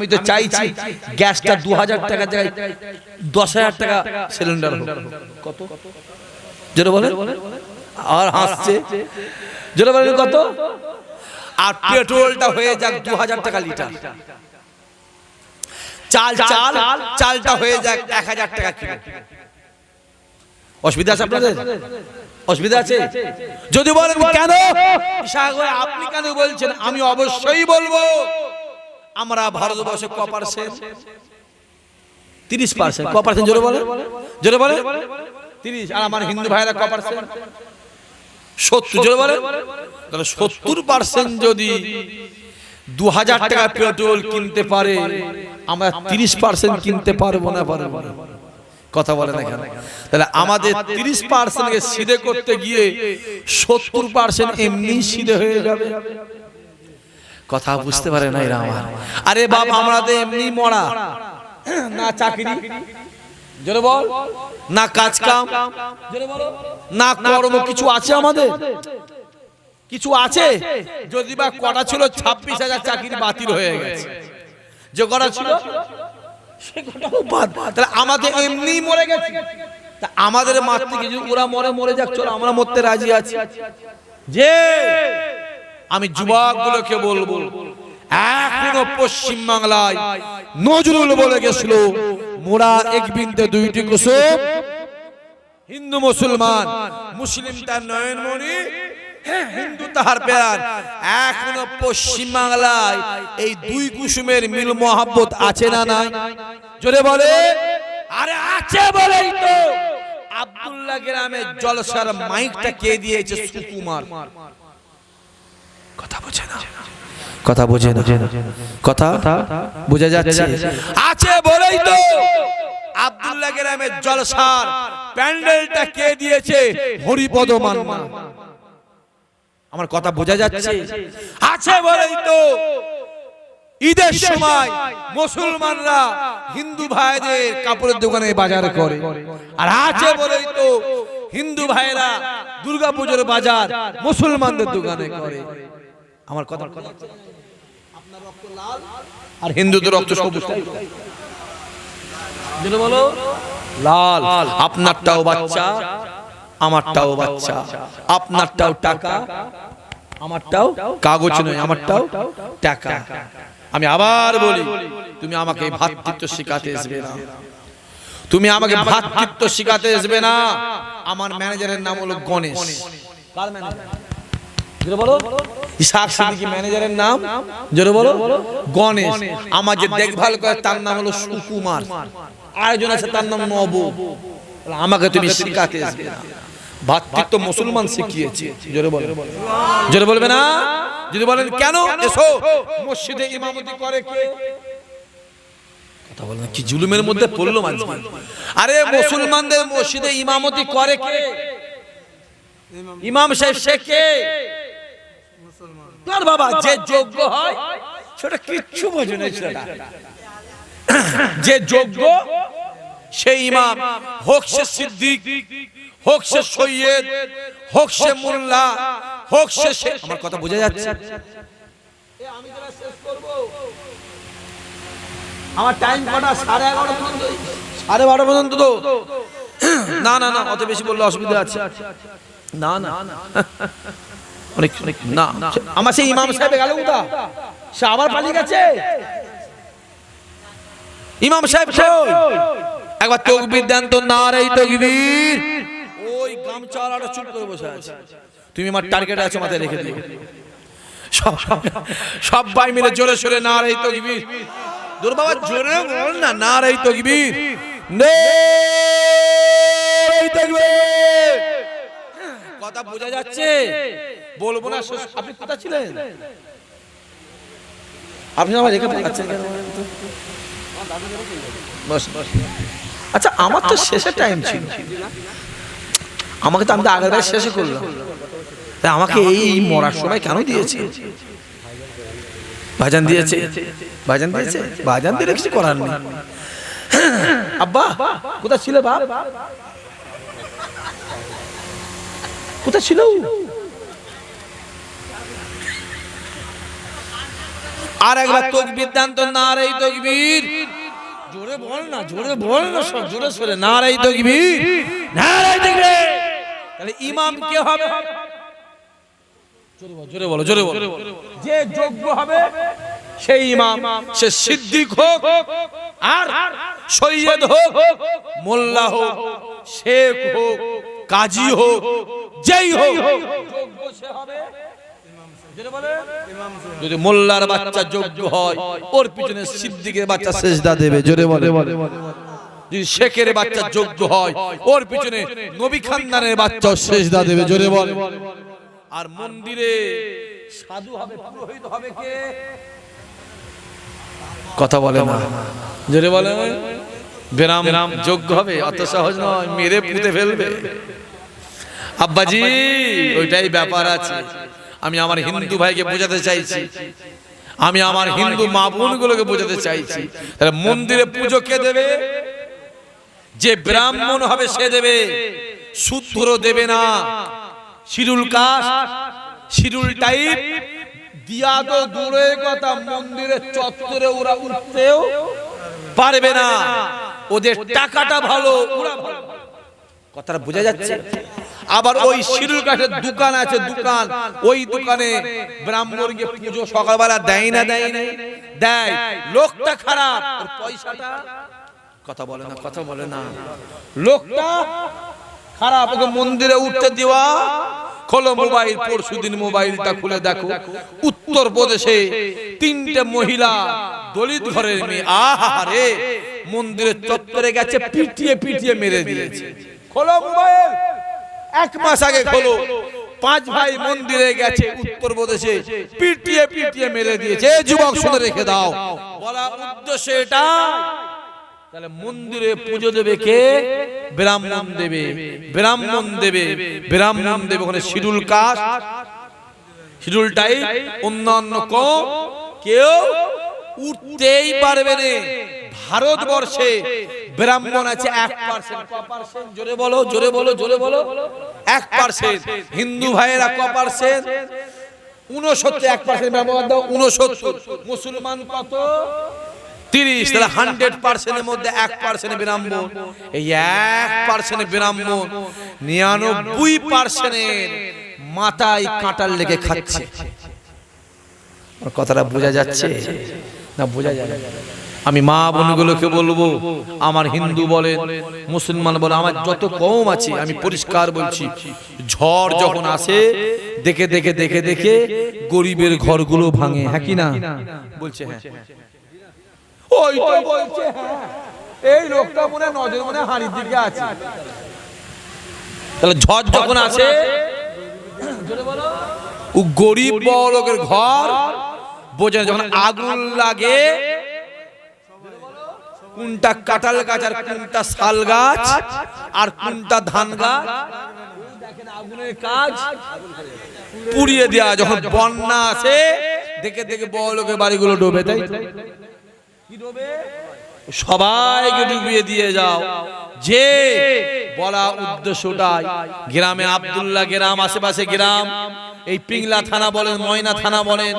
আমি তো চাইছি গ্যাসটা দু হাজার টাকা জায়গায় দশ হাজার টাকা সিলিন্ডার কত? জোরে বলে আর হাসছে। জোরে বলেন কত? আর পেট্রোলটা হয়ে যাক দু হাজার টাকা লিটার। চাল চাল চালটা হয়ে যাক এক হাজার টাকা কিলো। অসুবিধা আছে আপনাদের? অসুবিধা আছে যদি বলেন কেন? আপনি কেন বলছেন? আমি অবশ্যই বলব। আমরা ভারতবর্ষে ক পার্সেন্ট তিরিশ পার্সেন্ট ক পার্সেন্ট জোরে বলে জোরে বলে তিরিশ। আর আমার হিন্দু ভাইরা ক পার্সেন্ট সত্তর জোরে বলে তাহলে সত্তর পার্সেন্ট যদি দু হাজার টাকা পেট্রোল কিনতে পারে আমরা তিরিশ পার্সেন্ট কিনতে পারব না পারব না কথা বলে না কেন তাহলে আমাদের তিরিশ পার্সেন্টকে সিধে করতে গিয়ে সত্তর পার্সেন্ট এমনি সিধে হয়ে যাবে। কথা বুঝতে পারে না এরা আমার। আরে বাবা আমরা তো এমনি মরা। না চাকরি জোরে বল। না কাজ কাম না কর্ম কিছু আছে আমাদের? কিছু আছে? যদি বা কটা ছিল ছাব্বিশ হাজার চাকরি বাতিল হয়ে গেছে। যে কটা ছিল? আমাদের এমনি মরে গেছে। তা আমাদের মারতে কিছু ওরা মরে মরে যাক চলো আমরা মরতে রাজি আছি। যে আমি যুবকগুলোকে বলব এখনও পশ্চিম বাংলায় নজরুল বলে গেছিল মোরা এক বিন্দু দুইটি কুসুম। হিন্দু মুসলমান মুসলিম তার নয়নমণি হ্যাঁ, হিন্দু তাহার প্যার এখনও পশ্চিম বাংলায় এই দুই কুসুমের মিল মোহাব্বত আছে না নাই? জোরে বলে আরে আছে বলেই তো। আব্দুল্লাহ গ্রামের জলসার মাইকটা কে দিয়েছে সুকুমার? কথা বোঝে না। কথা বোঝে না। কথা বোঝা যাচ্ছে। আছে বলেই তো আব্দুল্লাহ গ্রামের জলসার প্যান্ডেলটা কে দিয়েছে? হরিপদ মান্না। আমার কথা বোঝা যাচ্ছে? আছে বলেই তো ঈদের সময় মুসলমানরা হিন্দু ভাইদের কাপড়ের দোকানে বাজার করে। আর আছে বলেই তো হিন্দু ভাইরা দুর্গাপুজোর বাজার মুসলমানদের দোকানে করে। আমার কথা আপনার রক্ত লাল আর হিন্দুদের রক্ত সবুজ। বলো? লাল। আপনারটাও বাচ্চা আমারটাও বাচ্চা। আপনারটাও টাকা। আমারটাও কাগজ নয় আমারটাও টাকা। আমি আবার বলি তুমি আমাকে ভাতৃত্ব শিখাতে আসবে না। তুমি আমাকে ভাতৃত্ব শিখাতে আসবে না। আমার ম্যানেজারের নাম হলো গণেশ। কার ম্যানেজার জোরে বলো। ইসাক সিদ্দিকী ম্যানেজারের নাম? জোরে বলো। গণেশ। আমার যে দেখভাল করে তার নাম হলো সুকুমার। আরেকজন আছে তার নাম নব। আমাকে তুমি শিখাতে আসবে না ভাতৃত্ব মুসলমান শিখিয়েছে। জোরে বলো। জোরে বলবে না? যদি বলেন কেন এসো? মসজিদে ইমামতি করে কে? কথা বলেন কি জুলুমের মধ্যে পড়ল মাঝে আরে মুসলমানদের মসজিদে ইমামতি করে কে? ইমাম সাহেব সে কে? তোর বাবা যে যোগ্য হয় সেটা কিচ্ছু বোঝে না ছেলেটা। যে যোগ্য সেই ইমাম হোক সে সিদ্দিক হোক সে সৈয়দ হোক সে মোল্লা হোক সে সে আমার কথা বোঝা যাচ্ছে? আমার টাইম কটা? সাড়ে এগারো পর্যন্ত সাড়ে বারো পর্যন্ত তো? না না না অত বেশি বললে অসুবিধা আছে। না না। অনেক অনেক না। আমার সেই ইমাম সাহেব গেল কোথা? সে আবার পালিয়ে গেছে? ইমাম সাহেব একবার তকবীর দেন তো না রে তকবীর। ওই গামচাওয়ালাটা চুপ করে বসে আছে। তুমি আমার টার্গেট আছে মাথায় রেখে দিও। সব সবাই মিলে জোরে সোরে না রে তকবীর। দূর বাবা জোরে বল না না রে তকবীর। নে তকবীর। কথা বোঝা যাচ্ছে? বলব না আপনি কোথা ছিলেন? আপনি আমার রেখে বস। আচ্ছা আমার তো শেষের টাইম ছিল। আমাকে তো আমি তো আগের বার শেষে করলাম। তা আমাকে এই এই মরার সময় কেন দিয়েছে? ভাজান দিয়েছে? ভাজান দিয়েছে। ভাজান দিলে কিছু করার নেই। আব্বা কোথায় ছিল বাপ? কোথায় ছিল আর একবার তকবির দান তো নারাই তকবীর। জোরে বল না জোরে বল না সব জোরে সরে। নারাই তকবীর। নারাই তকবীর। তাহলে ইমাম কে হবে? জোরে বলো জোরে বলো যে যোগ্য হবে সেই ইমাম সে সিদ্দিক হোক আর সৈয়দ হোক মোল্লা হোক শেখ হোক কাজী হোক যেই হোক যোগ্য সে হবে যদি মোল্লার বাচ্চা যোগ্য হয়, ওর পিছনে সিদ্দিকের বাচ্চা সেজদা দেবে, জোরে বলে। যদি শেখের বাচ্চা যোগ্য হয়, ওর পিছনে নবী খানদানের বাচ্চা সেজদা দেবে, জোরে বলে। আর মন্দিরে সাধু হবে, পুরোহিত হবে কে? কথা বলে না। জোরে বলে বেরাম যোগ্য হবে, অত সহজ নয়, মেরে পুঁতে ফেলবে। আব্বাজি, ওইটাই ব্যাপার আছে। আমি আমার হিন্দু ভাইকে বোঝাতে চাইছি। আমি আমার হিন্দু মা বোনগুলোকে বোঝাতে চাইছি। তাহলে মন্দিরে পুজো কে দেবে? যে ব্রাহ্মণ হবে সে দেবে। সূত্র দেবে না। শিরুল কাশ। শিরুল টাইপ। দিয়া তো দূরের কথা মন্দিরের চত্বরে ওরা উঠতেও পারবে না। ওদের টাকাটা ভালো। ওরা ভালো। কথাটা বোঝা যাচ্ছে? আবার ওই শিরুল কাঠের দোকান আছে দোকান ওই দোকানে ব্রাহ্মণকে পুজো সকালবেলা দেয় না দেয় না দেয় লোকটা খারাপ। পয়সাটা কথা বলে না কথা বলে না। লোকটা খারাপ ওকে মন্দিরে উঠতে দেওয়া। খোলো মোবাইল পরশু দিন মোবাইলটা খুলে দেখো। উত্তর প্রদেশে তিনটে মহিলা দলিত ঘরের মেয়ে। আহারে মন্দিরের চত্বরে গেছে পিটিয়ে পিটিয়ে মেরে দিয়েছে। খোলো মোবাইল! এক মাস আগে খোলো পাঁচ ভাই মন্দিরে গেছে উত্তর প্রদেশে। পিটিয়ে পিটিয়ে মেরে দিয়েছে। যুবক শুনে রেখে দাও। বলা উদ্দেশ্য এটা। তাহলে মন্দিরে পুজো দেবে কে? ব্রাহ্মণ দেবে। ব্রাহ্মণ দেবে। ব্রাহ্মণ দেবে। ওখানে শিডুল কাজ শিডুলটাই অন্যান্য কম। কেউ উঠতেই পারবে না। ভারতবর্ষে ব্রাহ্মণ আছে এক পার্সেন্ট জোরে বলো জোরে বলো জোরে বলো। এক পার্সেন্ট হিন্দু ভাইয়েরা ক পার্সেন্ট উনসত্তর এক পার্সেন্ট ব্যবহার দাও উনসত্তর মুসলমান কত? তিরিশ। তাহলে হান্ড্রেড পার্সেন্টের মধ্যে এক পার্সেন্ট এই এক পার্সেন্ট নিরানব্বই মাথায় লেগে খাচ্ছে। কথাটা বোঝা যাচ্ছে? না, বোঝা যায় আমি মা বোনগুলোকে বলব, আমার হিন্দু বলেন, মুসলমান বলে আমার যত কম আছে, আমি পরিষ্কার বলছি, ঝড় যখন আসে, দেখে দেখে দেখে দেখে গরিবের ঘরগুলো ভাঙে হ্যাঁ কি না? বলছে হ্যাঁ। ওই তো বলছে হ্যাঁ। এই লোকটা মনে নজর মনে হাড়ির দিকে আছে। তাহলে ঝড় যখন আসে গরিব বড় লোকের ঘর, বোঝে যখন আগুন লাগে কোনটা কাঁঠাল গাছ আর কোনটা শাল গাছ আর কোনটা ধান গাছ? পুড়িয়ে দেওয়া যখন বন্যা আসে, দেখে দেখে বড় বাড়িগুলো ডোবে, তাই সবাইকে ডুবিয়ে দিয়ে যাও। যে বলা উদ্দেশ্যটাই। গ্রামে আব্দুল্লাহ গ্রাম, আশেপাশে গ্রাম। এই পিংলা থানা বলেন, ময়না থানা বলেন,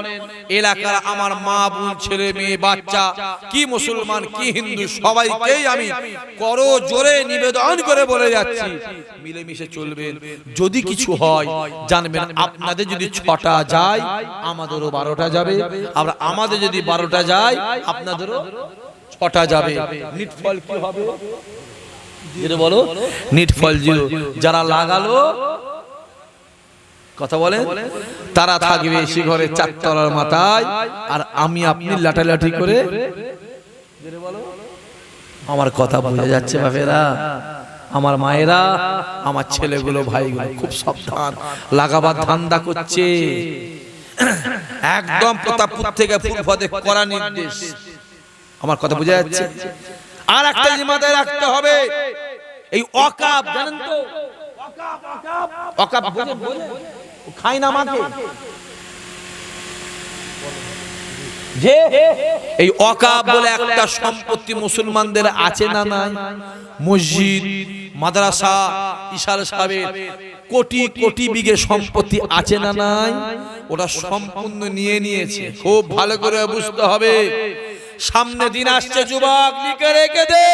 এলাকার আমার মা বোন, ছেলে মেয়ে, বাচ্চা, কি মুসলমান, কি হিন্দু, সবাইকেই আমি করো জোরে নিবেদন করে বলে যাচ্ছি। মিলেমিশে চলবেন যদি কিছু হয়, জানবেন আপনাদের যদি ছটা যায়, আমাদেরও বারোটা যাবে। আবার আমাদের যদি বারোটা যায়, আপনাদেরও ছটা যাবে। নিট ফল কি হবে? বলো, নিট ফল জিরো। যারা লাগালো কথা বলে তারা থাকবে সে ঘরে চারতলার মাথায়, আর আমি আপনি লাটালাটি করে আমার কথা বোঝা যাচ্ছে বাপেরা। আমার মায়েরা, আমার ছেলেগুলো, ভাইগুলো খুব সাবধান, লাগাবার ধান্দা করছে। একদম প্রতাপপুর থেকে ফুলফদে করা নির্দেশ। আমার কথা বোঝা যাচ্ছে? আর একটা জিনিস মাথায় রাখতে হবে। এই অকাপ, জানেন তো? অকাপ বোঝেন ও খায় না মাকে। যে এই অকাপ বলে একটা সম্পত্তি মুসলমানদের আছে না নাই? মসজিদ মাদ্রাসা ইশাল সাহেবের কোটি কোটি বিঘে সম্পত্তি আছে না নাই? ওটা সম্পূর্ণ নিয়ে নিয়েছে। খুব ভালো করে বুঝতে হবে। সামনে দিন আসছে যুবক। লিখে রেখে দে।